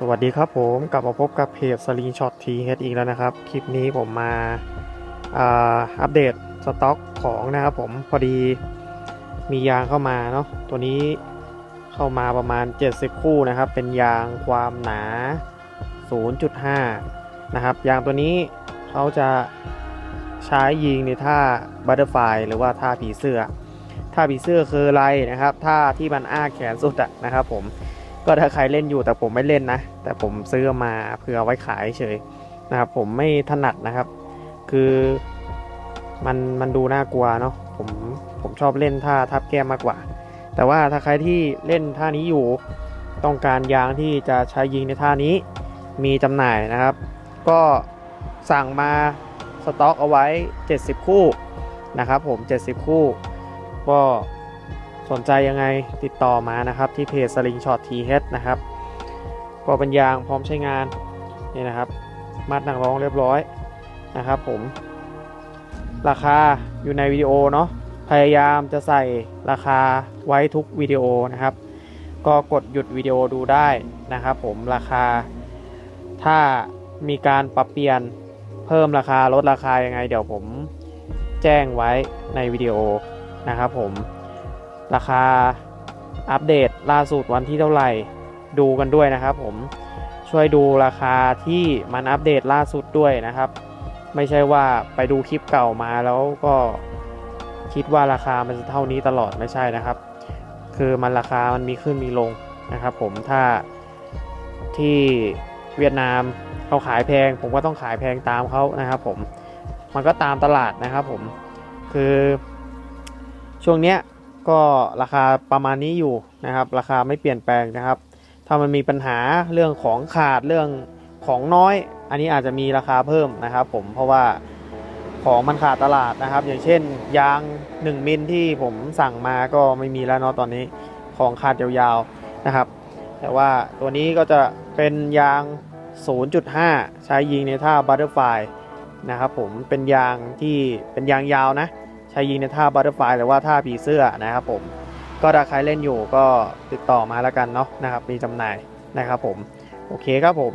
สวัสดีครับผมกลับมาพบกับเพจสลิงช็อตทีเฮดอีกแล้วนะครับ คลิปนี้ผมมาอัปเดตสต็อกของนะครับผมพอดีมียางเข้ามาเนาะตัวนี้เข้ามาประมาณ 70 คู่นะครับ เป็นยางความหนา 0.5 นะครับ ยางตัวนี้เขาจะใช้ยิงในท่าบัตเตอร์ไฟหรือว่าท่าผีเสื้อท่าผีเสื้อคืออะไรนะครับท่าที่มันอ้าแขนสุดอะนะครับผม ก็ถ้าใครเล่นอยู่แต่ผมไม่เล่นนะ แต่ผมซื้อมาเพื่อไว้ขายเฉยนะครับ ผมไม่ถนัดนะครับ คือมันมันดูน่ากลัวเนาะผมผมชอบเล่นท่าทับแก้มมากกว่า แต่ว่าถ้าใครที่เล่นท่านี้อยู่ต้องการยางที่จะใช้ยิงในท่านี้มีจำหน่ายนะครับ ก็สั่งมาสต็อกเอาไว้ 70 คู่นะครับผม 70 คู่ ก็ สนใจยังไงติดต่อมานะครับที่เพจ Slingshot TH นะครับก็เป็นยางพร้อมใช้งานนี่นะครับ มัดหนังร้องเรียบร้อยนะครับผม ราคาอยู่ในวิดีโอเนาะพยายามจะใส่ราคาไว้ทุกวิดีโอนะครับ ก็กดหยุดวิดีโอดูได้นะครับผมราคา ถ้ามีการปรับเปลี่ยนเพิ่มราคาลดราคายังไง เดี๋ยวผมแจ้งไว้ในวิดีโอนะครับผม ราคาอัปเดตล่าสุดวันที่เท่าไหร่ดูกันด้วยนะครับ ผมช่วยดูราคาที่มันอัปเดตล่าสุดด้วยนะครับ ไม่ใช่ว่าไปดูคลิปเก่ามาแล้วก็คิดว่าราคามันจะเท่านี้ตลอดไม่ใช่นะครับ คือมันราคามันมีขึ้นมีลงนะครับ ผมถ้าที่เวียดนามเขาขายแพง ผมก็ต้องขายแพงตามเขานะครับ ผมมันก็ตามตลาดนะครับ ผมคือช่วงเนี้ย ก็ราคาประมาณนี้อยู่นะครับ ราคาไม่เปลี่ยนแปลงนะครับ ถ้ามันมีปัญหาเรื่องของขาดเรื่องของน้อย อันนี้อาจจะมีราคาเพิ่มนะครับ ผมเพราะว่าของมันขาดตลาดนะครับ อย่างเช่น ยาง 1 มิลที่ผมสั่งมาก็ไม่มีแล้วเนาะตอนนี้ของขาดยาวๆนะครับ แต่ว่าตัวนี้ก็จะเป็นยาง 0.5 ใช้ยิงในท่าบัตเตอร์ไฟนะครับผมเป็นยางที่เป็นยางยาวนะ ช้ยิงในท่าบัตเตอร์ไฟหรือว่าท่าผีเสื้อนะครับผมก็ถ้าใครเล่นอยู่ก็ติดต่อมาแล้วกันเนาะนะครับมีจำหน่ายนะครับผมโอเคครับผม